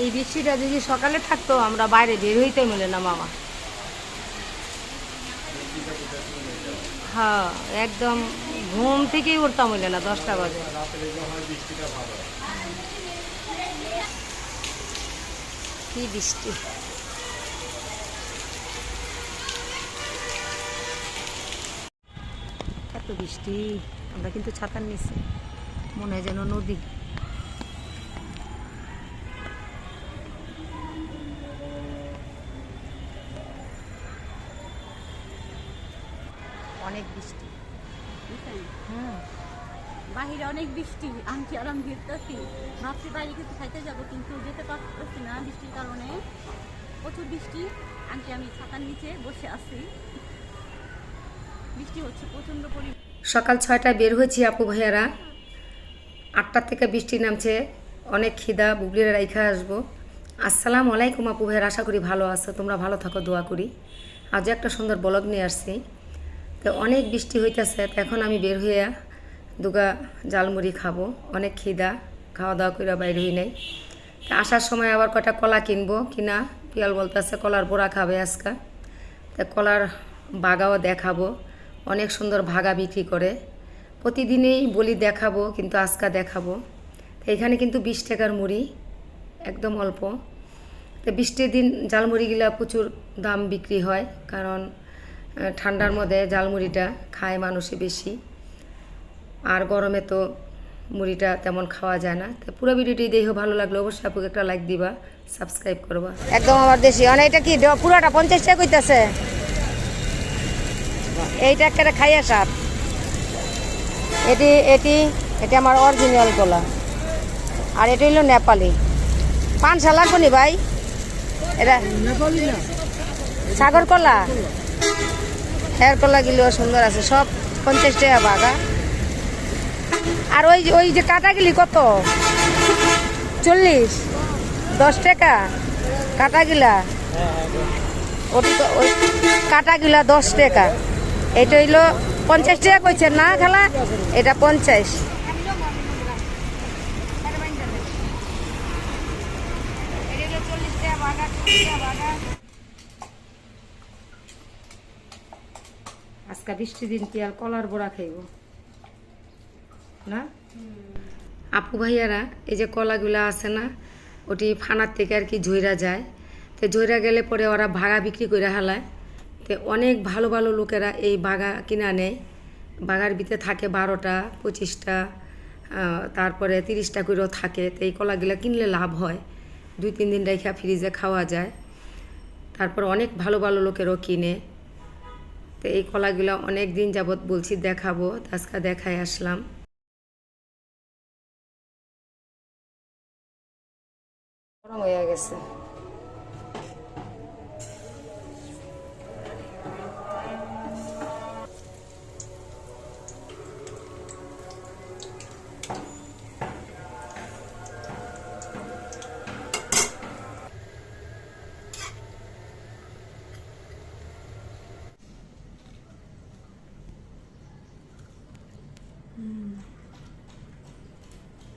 এই বৃষ্টিটা যদি সকালে থাকতো, আমরা বাইরে বের হইতে মিলে না, মামা। হ্যাঁ একদম ঘুম থেকেই উঠতাম হইলে না, দশটা বাজে। কি বৃষ্টি। এত বৃষ্টি, আমরা কিন্তু ছাতার নিচে মনে হয় যেন নদী। অনেক বৃষ্টি। হ্যাঁ বাহিরে অনেক বৃষ্টি আনকি আরাম ঘিরতেছি ভাবছি বাইরে কিছু খাইতে যাব কিন্তু যেতে পারতেছি না বৃষ্টির কারণে। প্রচুর বৃষ্টি আনকি আমি ছাতার নিচে বসে আছি। বৃষ্টি হচ্ছে প্রচণ্ড পরিমাণ সকাল ছয়টায় বের হয়েছি আপু ভাইয়ারা। আটটার থেকে বৃষ্টি নামছে অনেক খিদা বুবলিরা রাইখা আসব। আসসালাম আলাইকুম আপু ভাইয়ার আশা করি ভালো আছো তোমরা ভালো থাকো দোয়া করি। আজ একটা সুন্দর ব্লগ নিয়ে আসছি। তো অনেক বৃষ্টি হইতেছে এখন আমি বের হইয়া দুগা জালমুড়ি খাব। অনেক খিদা খাওয়া দাওয়া করে বাইর হই নাই। তা আসার সময় আবার কটা কলা কিনবো কিনা, পিয়াল বলতেছে কলার বোড়া খাবে আজকা। তা কলার বাগাও দেখাবো, অনেক সুন্দর ভাগা বিক্রি করে। প্রতিদিনেই বলি দেখাবো, কিন্তু আজকা দেখাবো। এখানে কিন্তু বিশ টাকার মুড়ি, একদম অল্প। তো বৃষ্টির দিন জালমুড়িগুলা প্রচুর দাম বিক্রি হয়, কারণ ঠান্ডার মধ্যে জালমুড়িটা খায় মানুষে বেশি। আর গরমে তো মুড়িটা তেমন খাওয়া যায় না। তো পুরো ভিডিওটি দেখে ভালো লাগল অবশ্যই আপুকে একটা লাইক দিবা সাবস্ক্রাইব করবা। একদম আবার দেশি। মানে এটা কি? পুরোটা পঞ্চাশ টাকা কইতাছে? এইটা একটা খাইয়া সাপ। এটি এটি এটি আমার অরিজিনাল কলা। আর এটি হলো নেপালি। পাঁচশো লাগবো নি ভাই? এটা সাগর কলা? হেয়ার কলা গুলো সুন্দর আছে, সব পঞ্চাশ টাকা বাগা আর ওই ওই যে কাটাগুলি কত? চল্লিশ? দশ টাকা? কাটাগুলা? ওই কাটাগুলা দশ টাকা। এটা হইল পঞ্চাশ টাকা কইছে, না খেলা, এটা পঞ্চাশ। আজকে বৃষ্টি দিন কি আর কলার বড়া খাইব? না? আপু ভাইয়ারা, এই যে কলাগুলা আছে না, ওটি ফানার থেকে আর কি ঝইরা যায়। তো ঝইরা গেলে পরে ওরা ভাগা বিক্রি করে হালায়। তো অনেক ভালো ভালো লোকেরা এই বাগা কিনা নেয়। বাগার ভিতরে থাকে বারোটা, পঁচিশটা তারপরে তিরিশটা করেও থাকে। তো এই কলাগুলা কিনলে লাভ হয়। দুই তিন দিন রেখা ফ্রিজে খাওয়া যায়। তারপর অনেক ভালো ভালো লোকেরও কিনে। তো এই কলাগুলো অনেক দিন যাবৎ বলছি দেখাবো আজকে দেখায় আসলাম। হয়ে গেছে।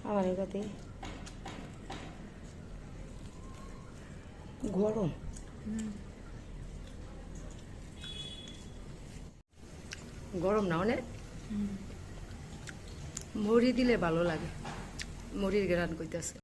আমার এগাতে গরম। গরম না অনেক মরি দিলে ভালো লাগে। মরির গ্রান কইতাছে।